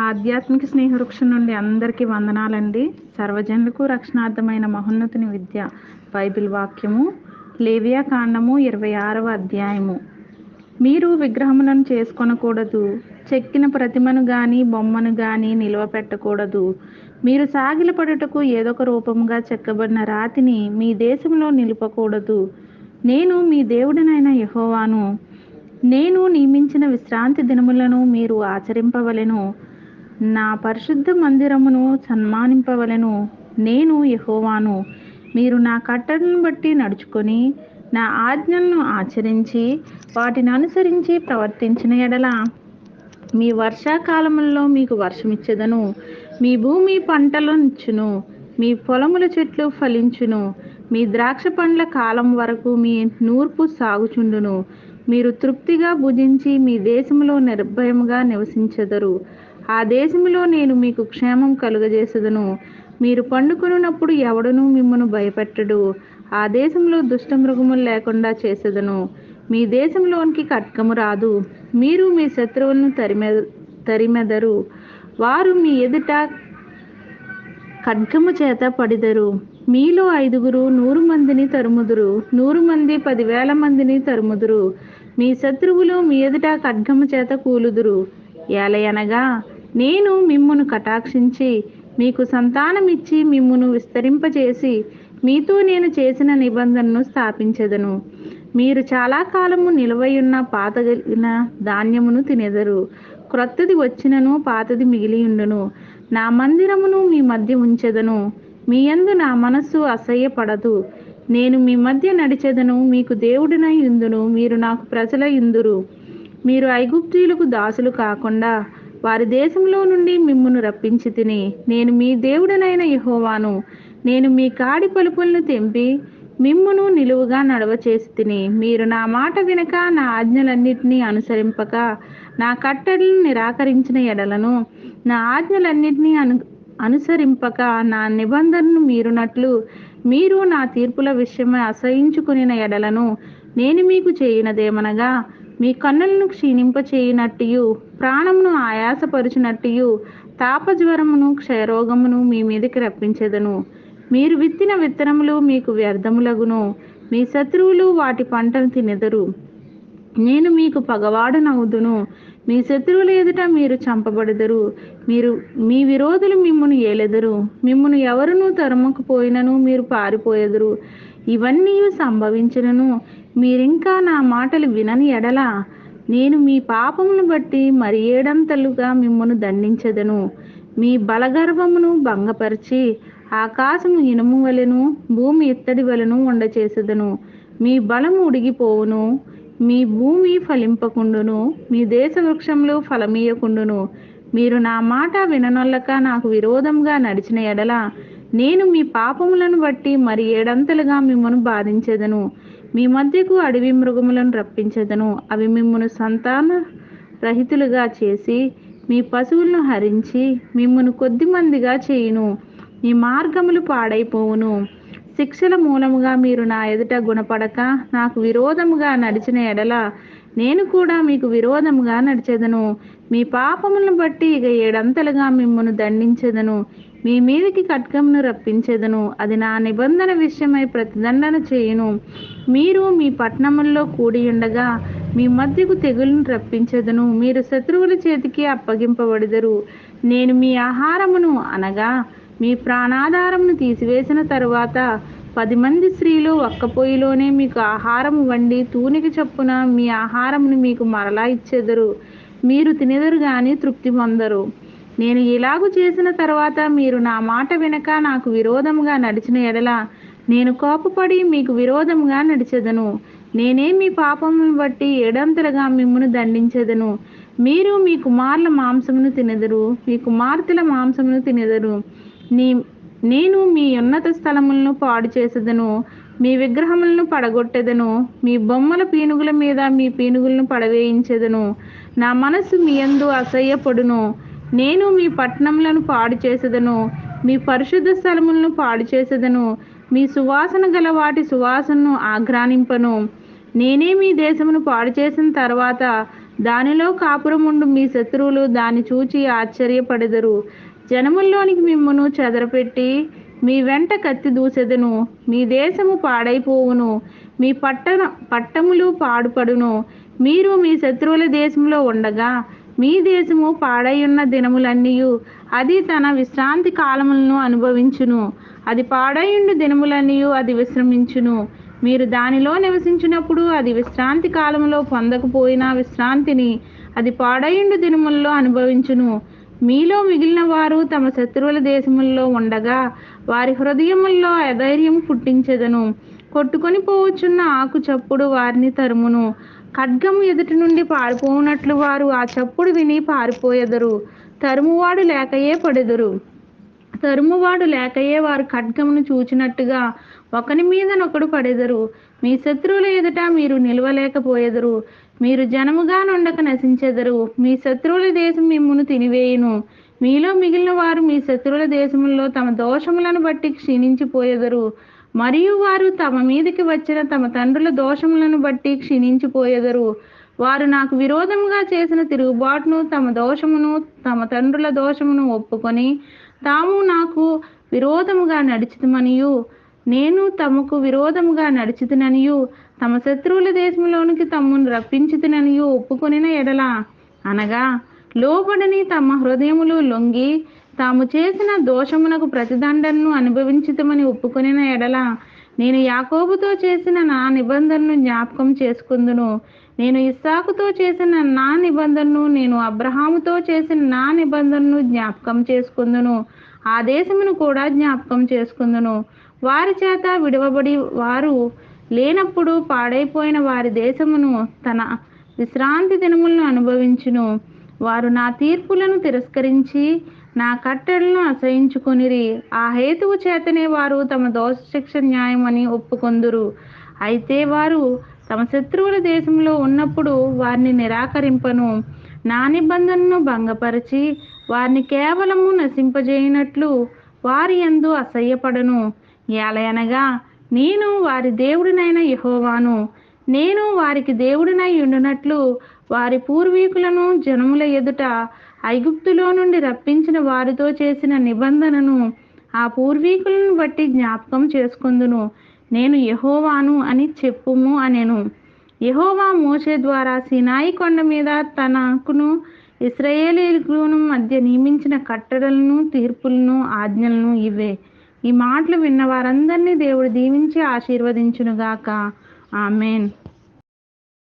ఆధ్యాత్మిక స్నేహవృక్షం నుండి అందరికీ వందనాలండి. సర్వజనులకు రక్షణార్థమైన మహోన్నతుని విద్య బైబిల్ వాక్యము లేవియా కాండము ఇరవై ఆరవ అధ్యాయము. మీరు విగ్రహములను చేసుకొనకూడదు చెక్కిన ప్రతిమను గాని బొమ్మను గాని నిలువ పెట్టకూడదు. మీరు సాగిలపడుటకు ఏదొక రూపముగా చెక్కబడిన రాతిని మీ దేశంలో నిలుపకూడదు. నేను మీ దేవుడినైన యెహోవాను. నేను నియమించిన విశ్రాంతి దినములను మీరు ఆచరింపవలెను. నా పరిశుద్ధ మందిరమును సన్మానింపవలెను. నేను యహోవాను. మీరు నా కట్టడను బట్టి నడుచుకొని నా ఆజ్ఞలను ఆచరించి వాటిని అనుసరించి ప్రవర్తించిన ఎడల మీ వర్షాకాలంలో మీకు వర్షమిచ్చదను. మీ భూమి పంటలనిచ్చును మీ పొలముల చెట్లు ఫలించును. మీ ద్రాక్ష పండ్ల కాలం వరకు మీ నూర్పు సాగుచుండును. మీరు తృప్తిగా భుజించి మీ దేశంలో నిర్భయముగా నివసించెదరు. ఆ దేశంలో నేను మీకు క్షేమం కలుగజేసెదను. మీరు పండుకొనున్నప్పుడు ఎవడను మిమ్మను భయపెట్టడు. ఆ దేశంలో దుష్టమృగములు లేకుండా చేసేదను. మీ దేశంలోనికి కట్కము రాదు. మీరు మీ శత్రువులను తరిమె తరిమెదరు. వారు మీ ఎదుట ఖడ్గము చేత పడిదరు. మీలో ఐదుగురు నూరు మందిని తరుముదురు. నూరు మంది పదివేల మందిని తరుముదురు. మీ శత్రువులు మీ ఎదుట ఖడ్గము చేత కూలుదురు. ఏలయనగా నేను మిమ్మును కటాక్షించి మీకు సంతానమిచ్చి మిమ్మును విస్తరింపజేసి మీతో నేను చేసిన నిబంధనను స్థాపించెదను. మీరు చాలా కాలము నిలవయున్న పాతగలిగిన ధాన్యమును తినెదరు. క్రొత్తది వచ్చినను పాతది మిగిలియుండును. నా మందిరమును మీ మధ్య ఉంచెదను. మీ యందు నా మనస్సు అసహ్యపడదు. నేను మీ మధ్య నడిచెదను. మీకు దేవుడినై ఇందును మీరు నాకు ప్రజల ఇందురు మీరు ఐగుప్తీయులకు దాసులు కాకుండా వారి దేశంలో నుండి మిమ్మును రప్పించి తిని నేను మీ దేవుడనైన యహోవాను నేను మీ కాడి పలుపులను తెంపి మిమ్మును నిలువుగా నడవ చేసి తిని మీరు నా మాట వినక నా ఆజ్ఞలన్నిటినీ అనుసరింపక నా కట్టడలను నిరాకరించిన ఎడలను నా ఆజ్ఞలన్నిటినీ అను అనుసరింపక నా నిబంధనను మీరునట్లు మీరు నా తీర్పుల విషయమై అసహించుకుని ఎడలను నేను మీకు చేయనదేమనగా మీ కన్నులను క్షీణింపచేయునట్టు ప్రాణమును ఆయాసపరుచునట్టు తాపజ్వరమును క్షయరోగమును మీ మీదకి రప్పించెదను. మీరు విత్తిన విత్తనములు మీకు వ్యర్థములగును. మీ శత్రువులు వాటి పంటను తినెదరు. నేను మీకు పగవాడనవుదును మీ శత్రువుల ఎదుట మీరు చంపబడెదరు. మీరు మీ విరోధులు మిమ్మును ఏలెదరు. మిమ్మును ఎవరునూ తరమకపోయినను మీరు పారిపోయెదరు. ఇవన్నీ సంభవించినను మీరింకా నా మాటలు వినని ఎడల నేను మీ పాపమును బట్టి మరి ఏడంతలుగా మిమ్మను దండించెదను. మీ బలగర్వమును భంగపరిచి ఆకాశము ఇనుము వలెను భూమి ఇత్తడి వలెను ఉండచేసెదను. మీ బలము ఉడిగిపోవును. మీ భూమి ఫలింపకుండును. మీ దేశ వృక్షములు ఫలమీయకుండును. మీరు నా మాట విననొల్లక నాకు విరోధంగా నడిచిన ఎడల నేను మీ పాపములను బట్టి మరి ఏడంతలుగా మిమ్మను బాధించెదను. మీ మధ్యకు అడవి మృగములను రప్పించెదను. అవి మిమ్మను సంతాన రహితులుగా చేసి మీ పశువులను హరించి మిమ్మను కొద్ది మందిగా చేయును. మీ మార్గములు పాడైపోవును. శిక్షల మూలముగా మీరు నా ఎదుట గుణపడక నాకు విరోధముగా నడిచిన ఎడల నేను కూడా మీకు విరోధముగా నడిచెదను. మీ పాపములను బట్టి ఇక ఏడంతలుగా మిమ్మను దండించెదను. మీ మీదకి కట్కమును రప్పించెదను. అది నా నిబంధన విషయమై ప్రతిదండన చేయును. మీరు మీ పట్టణముల్లో కూడి ఉండగా మీ మధ్యకు తెగులను రప్పించెదను. మీరు శత్రువుల చేతికి అప్పగింపబడదరు. నేను మీ ఆహారమును అనగా మీ ప్రాణాధారమును తీసివేసిన తరువాత పది మంది స్త్రీలు ఒక్క పొయ్యిలోనే మీకు ఆహారం వండి తూనికి చొప్పున మీ ఆహారమును మీకు మరలా ఇచ్చెదరు. మీరు తినెదరు కానీ తృప్తి పొందరు. నేను ఇలాగు చేసిన తర్వాత మీరు నా మాట వినక నాకు విరోధముగా నడిచిన ఎడల నేను కోపపడి మీకు విరోధముగా నడిచెదను. నేనే మీ పాపమును బట్టి ఏడంతలుగా మిమ్మును దండించెదను. మీరు మీ కుమారుల మాంసమును తినెదరు మీ కుమార్తెల మాంసమును తినెదరు. నీ నేను మీ ఉన్నత స్థలములను పాడు చేసేదను మీ విగ్రహములను పడగొట్టెదను మీ బొమ్మల పీనుగుల మీద మీ పీనుగులను పడవేయించెదను. నా మనసు మీ యందు అసహ్యపడును. నేను మీ పట్టణములను పాడు చేసేదను మీ పరిశుద్ధ స్థలములను పాడు చేసేదను మీ సువాసన గల వాటి సువాసనను ఆగ్రానింపను నేనే మీ దేశమును పాడు చేసిన తర్వాత దానిలో కాపురముండు మీ శత్రువులు దాన్ని చూచి ఆశ్చర్యపడెదరు. జనముల్లోనికి మిమ్మును చెదరపెట్టి మీ వెంట కత్తి దూసెదను. మీ దేశము పాడైపోవును మీ పట్టణ పట్టములు పాడుపడును. మీరు మీ శత్రువుల దేశంలో ఉండగా మీ దేశము పాడైయున్న దినములన్నీయు. అది తన విశ్రాంతి కాలములను అనుభవించును. అది పాడైయుండు దినములన్నీయు అది విశ్రమించును. మీరు దానిలో నివసించినప్పుడు అది విశ్రాంతి కాలంలో పొందకపోయిన విశ్రాంతిని అది పాడైయుండు దినముల్లో అనుభవించును. మీలో మిగిలిన వారు తమ శత్రువుల దేశముల్లో ఉండగా వారి హృదయముల్లో అధైర్యం పుట్టించెదను. కొట్టుకొని పోవచ్చున్న ఆకు చప్పుడు వారిని తరుమును. ఖడ్గము ఎదుటి నుండి పారిపోనట్లు వారు ఆ చప్పుడు విని పారిపోయెదరు. తరుమువాడు లేకయే పడెదరు. తరుమువాడు లేకయే వారు ఖడ్గమును చూచినట్టుగా ఒకని మీదనొకడు పడెదరు. మీ శత్రువుల ఎదుట మీరు నిలవలేకపోయెదరు. మీరు జనముగా నుండక నశించెదరు. మీ శత్రువుల దేశం మిమ్మును తినివేయును. మీలో మిగిలిన వారు మీ శత్రువుల దేశముల్లో తమ దోషములను బట్టి క్షీణించిపోయెదరు. మరియు వారు తమ మీదకి వచ్చిన తమ తండ్రుల దోషములను బట్టి క్షీణించిపోయెదరు. వారు నాకు విరోధముగా చేసిన తిరుగుబాటును తమ దోషమును తమ తండ్రుల దోషమును ఒప్పుకొని తాము నాకు విరోధముగా నడిచితమనియు. నేను తమకు విరోధముగా నడిచితుననియు. తమ శత్రువుల దేశంలోనికి తమ్మును రప్పించుతుననియు ఒప్పుకొనిన ఎడల అనగా లోబడని తమ హృదయములు లొంగి తాము చేసిన దోషమునకు ప్రతిదండను అనుభవించుతమని ఒప్పుకొనిన ఎడల నేను యాకోబుతో చేసిన నా నిబంధనను జ్ఞాపకం చేసుకుందును. నేను ఇస్సాకుతో చేసిన నా నిబంధనను నేను అబ్రహాముతో చేసిన నా నిబంధనను జ్ఞాపకం చేసుకుందును. ఆ దేశమును కూడా జ్ఞాపకం చేసుకుందును. వారి చేత విడవబడి వారు లేనప్పుడు పాడైపోయిన వారి దేశమును తన విశ్రాంతి దినములను అనుభవించును. వారు నా తీర్పులను తిరస్కరించి నా కట్టెలను అసహించుకొనిరి. ఆ హేతువు చేతనే వారు తమ దోష శిక్ష న్యాయమని ఒప్పుకొందురు. అయితే వారు తమ శత్రువుల దేశంలో ఉన్నప్పుడు వారిని నిరాకరింపను. నా నిబంధనను భంగపరిచి వారిని కేవలము నశింపజేయనట్లు వారి ఎందు అసహ్యపడను. ఎలయనగా నేను వారి దేవుడినైన యహోవాను. నేను వారికి దేవుడినై ఉండునట్లు వారి పూర్వీకులను జనముల ఎదుట ఐగుప్తులో నుండి రప్పించిన వారితో చేసిన నిబంధనను ఆ పూర్వీకులను బట్టి జ్ఞాపకం చేసుకుందును. నేను యహోవాను అని చెప్పుము అనెను. యహోవా మోషే ద్వారా సినాయి కొండ మీద తనకును ఇస్రాయేలీలను మధ్య నియమించిన కట్టడలను తీర్పులను ఆజ్ఞలను ఇవే. ఈ మాటలు విన్న వారందరినీ దేవుడు దీవించి ఆశీర్వదించునుగాక. ఆమెన్.